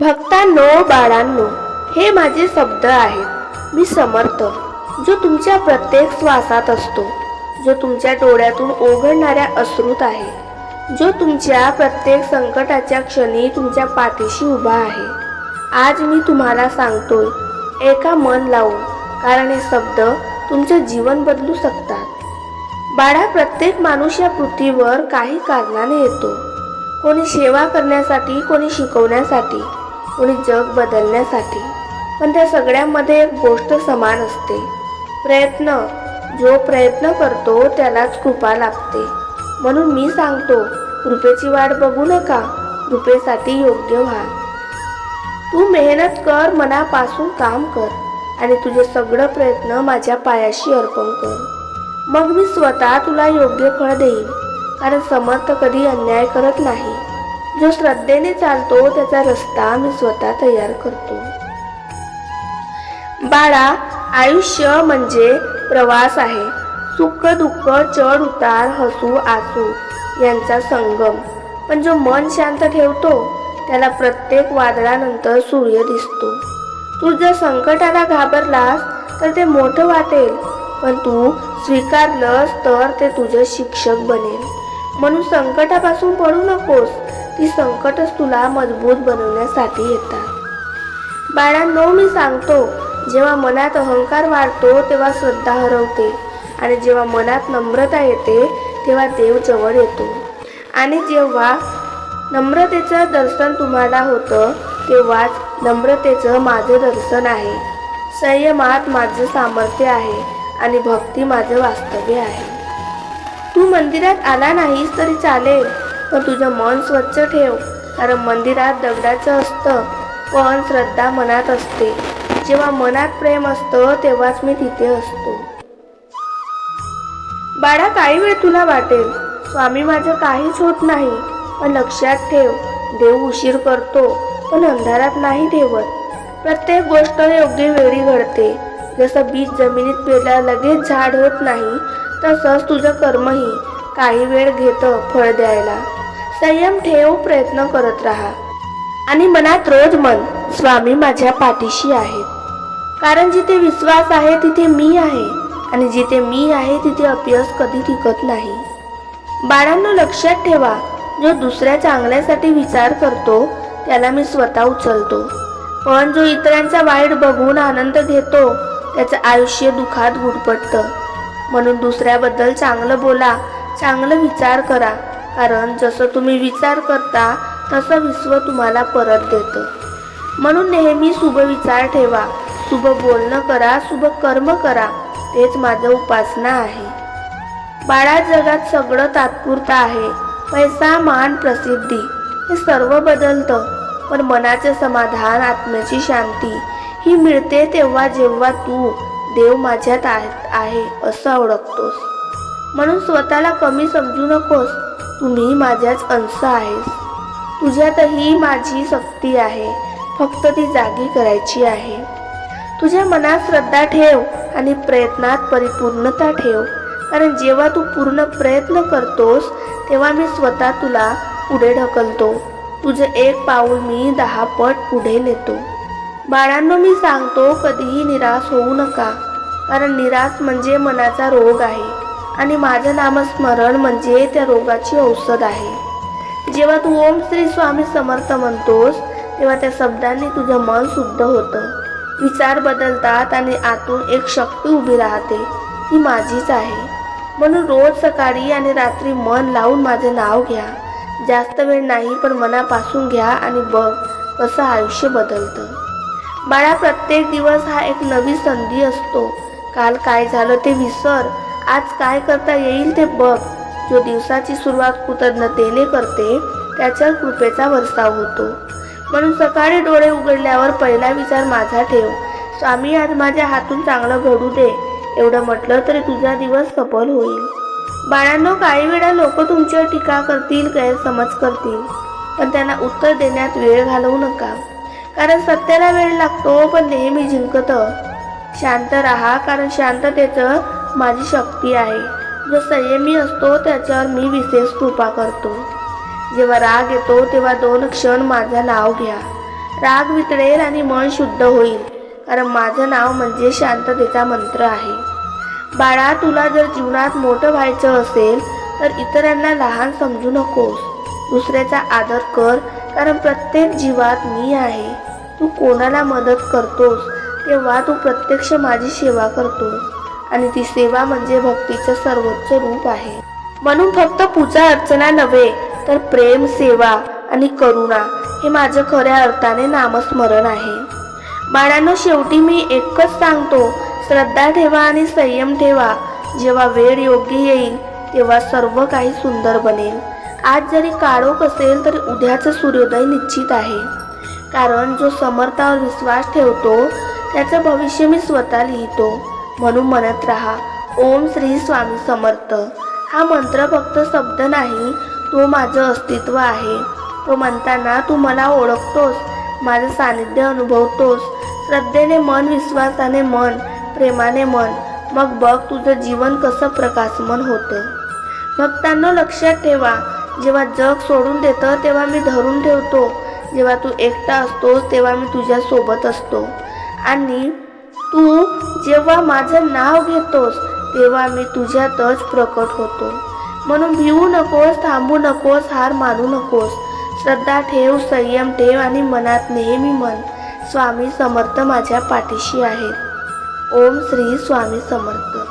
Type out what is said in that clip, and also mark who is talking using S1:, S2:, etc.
S1: भक्तांनो बाळांनो हे माझे शब्द आहेत. मी समर्थ जो तुमच्या प्रत्येक श्वासात असतो जो तुमच्या डोळ्यातून ओघडणाऱ्या अश्रूत आहे जो तुमच्या प्रत्येक संकटाच्या क्षणी तुमच्या पाठीशी उभा आहे. आज मी तुम्हाला सांगतोय एका मन लावून कारण हे शब्द तुमचं जीवन बदलू शकतात. बाळा प्रत्येक माणूस या पृथ्वीवर काही कारणाने येतो. कोणी सेवा करण्यासाठी कोणी शिकवण्यासाठी कुणी जग बदलण्यासाठी. पण त्या सगळ्यामध्ये एक गोष्ट समान असते. प्रयत्न जो प्रयत्न करतो त्यालाच कृपा लागते. म्हणून मी सांगतो कृपेची वाट बघू नका कृपेसाठी योग्य व्हा तू मेहनत कर मनापासून काम कर आणि तुझे सगळं प्रयत्न माझ्या पायाशी अर्पण कर. मग मी स्वतः तुला योग्य फळ देईन कारण समर्थ कधी अन्याय करत नाही. जो श्रद्धेने चालतो त्याचा रस्ता मी स्वतः तयार करतो. बाळा आयुष्य म्हणजे प्रवास आहे. सुख दुःख चढ उतार हसू आसू यांचा संगम. पण जो मन शांत ठेवतो त्याला प्रत्येक वादळानंतर सूर्य दिसतो. तू जर संकटाला घाबरलास तर ते मोठं वाटेल. पण तू स्वीकारलंस तर ते तुझं शिक्षक बनेल. म्हणून संकटापासून पडू नकोस. ती संकटच तुला मजबूत बनवण्यासाठी येतात. बाळांनो मी सांगतो जेव्हा मनात अहंकार वाढतो तेव्हा श्रद्धा हरवते. आणि जेव्हा मनात नम्रता येते तेव्हा देव जवळ येतो. आणि जेव्हा नम्रतेचं दर्शन तुम्हाला होतं तेव्हाच नम्रतेचं माझं दर्शन आहे. संयमात माझं सामर्थ्य आहे आणि भक्ती माझं वास्तव्य आहे. तू मंदिरात आला नाहीस तरी चालेल पण तुझं मन स्वच्छ ठेव. कारण मंदिरात दगडाचं असतं पण श्रद्धा मनात असते. जेव्हा मनात प्रेम असतं तेव्हाच मी तिथे असतो. बाळा काही वेळ तुला वाटेल. स्वामी माझं काहीच होत नाही. पण लक्षात ठेव देव उशीर करतो पण अंधारात नाही ठेवत. प्रत्येक गोष्ट योग्य वेळी घडते. जसं बीज जमिनीत पेरल्या लगेच झाड होत नाही तसंच तुझं कर्मही काही वेळ घेतं फळ द्यायला. संयम ठेव प्रयत्न करत राहा. आणि मनात रोज मन स्वामी माझ्या पाठीशी आहेत कारण जिथे विश्वास आहे तिथे मी आहे. आणि जिथे मी आहे तिथे अपयश कधी टिकत नाही. बाळांनो लक्षात ठेवा जो दुसऱ्या चांगल्यासाठी विचार करतो त्याला मी स्वतः उचलतो. पण जो इतरांचा वाईट बघून आनंद घेतो त्याचं आयुष्य दुखात गुडपटतं. म्हणून दुसऱ्याबद्दल चांगलं बोला चांगलं विचार करा. कारण जसं तुम्ही विचार करता तसं विश्व तुम्हाला परत देतं. म्हणून नेहमी शुभ विचार ठेवा. शुभ बोलणं करा शुभ कर्म करा. तेच माझं उपासना आहे. बाळा जगात सगळं तात्पुरतं आहे. पैसा मान प्रसिद्धी हे सर्व बदलतं. पण मनाचं समाधान आत्म्याची शांती ही मिळते तेव्हा जेव्हा तू देव माझ्यात आहे असं ओळखतोस. म्हणून स्वतःला कमी समजू नकोस. तुम्ही माझ्याच अंश आहेस. तुझ्यातही माझी शक्ती आहे. फक्त ती जागी करायची आहे. तुझ्या मनात श्रद्धा ठेव आणि प्रयत्नात परिपूर्णता ठेव. कारण जेव्हा तू पूर्ण प्रयत्न करतोस तेव्हा मी स्वतः तुला पुढे ढकलतो. तुझं एक पाऊल मी दहा पट पुढे नेतो. बाळांनो मी सांगतो कधीही निराश होऊ नका. कारण निराश म्हणजे मनाचा रोग आहे आणि माझं नामस्मरण म्हणजे त्या रोगाची औषध आहे. जेव्हा तू ओम श्री स्वामी समर्थ म्हणतोस तेव्हा त्या शब्दांनी तुझं मन शुद्ध होतं. विचार बदलतात आणि आतून एक शक्ती उभी राहते. ती माझीच आहे. म्हणून रोज सकाळी आणि रात्री मन लावून माझे नाव घ्या. जास्त वेळ नाही पण मनापासून घ्या आणि बघ कसं आयुष्य बदलतं. बाळा प्रत्येक दिवस हा एक नवी संधी असतो. काल काय झालं ते विसर. आज काय करता येईल ते बघ. जो दिवसाची सुरुवात कृतज्ञतेने करते त्याच्या कृपेचा वर्षाव होतो. म्हणून सकाळी डोळे उघडल्यावर पहिला विचार माझा ठेव. स्वामी आज माझ्या हातून चांगलं घडू दे. एवढं म्हटलं तरी तुझा दिवस सफल होईल. बाळांनो काही वेळा लोक तुमच्यावर टीका करतील गैरसमज करतील. पण त्यांना उत्तर देण्यात वेळ घालवू नका. कारण सत्याला वेळ लागतो पण नेहमी जिंकतं. शांत राहा कारण शांततेचं माझी शक्ती आहे. जो संयमी असतो त्याच्यावर मी विशेष कृपा करतो. जेव्हा राग येतो तेव्हा दोन क्षण माझं नाव घ्या. राग वितळेल आणि मन शुद्ध होईल कारण माझं नाव म्हणजे शांततेचा मंत्र आहे. बाळा तुला जर जीवनात मोठं व्हायचं असेल तर इतरांना लहान समजू नकोस. दुसऱ्याचा आदर कर कारण प्रत्येक जीवात मी आहे. तू कोणाला मदत करतोस? तेव्हा तू प्रत्यक्ष माझी सेवा करतो. आणि ती सेवा म्हणजे भक्तीचं सर्वोच्च रूप आहे. म्हणून फक्त पूजा अर्चना नव्हे तर प्रेम सेवा आणि करुणा हे माझं खऱ्या अर्थाने नामस्मरण आहे. बाळांनो शेवटी मी एकच सांगतो श्रद्धा ठेवा आणि संयम ठेवा. जेव्हा वेळ योग्य येईल तेव्हा सर्व काही सुंदर बनेल. आज जरी काळोख असेल तरी उद्याचं सूर्योदय निश्चित आहे. कारण जो समर्थावर विश्वास ठेवतो त्याचं भविष्य मी स्वतः लिहितो. म्हणून म्हणत राहा ओम श्री स्वामी समर्थ. हा मंत्र फक्त शब्द नाही तो माझं अस्तित्व आहे. तो म्हणताना तू मला ओळखतोस माझं सानिध्य अनुभवतोस. श्रद्धेने मन विश्वासाने मन प्रेमाने मन. मग बघ तुझं जीवन कसं प्रकाशमान होतं. भक्तांना लक्षात ठेवा जेव्हा जग सोडून देतं तेव्हा मी धरून ठेवतो. जेव्हा तू एकटा असतोस तेव्हा मी तुझ्यासोबत असतो. आणि तू जेव्हा माझं नाव घेतोस तेव्हा मी तुझ्यातच प्रकट होतो. म्हणून भिवू नकोस थांबू नकोस हार मानू नकोस. श्रद्धा ठेव संयम ठेव आणि मनात नेहमी मन. स्वामी समर्थ माझ्या पाठीशी आहेत. ओम श्री स्वामी समर्थ.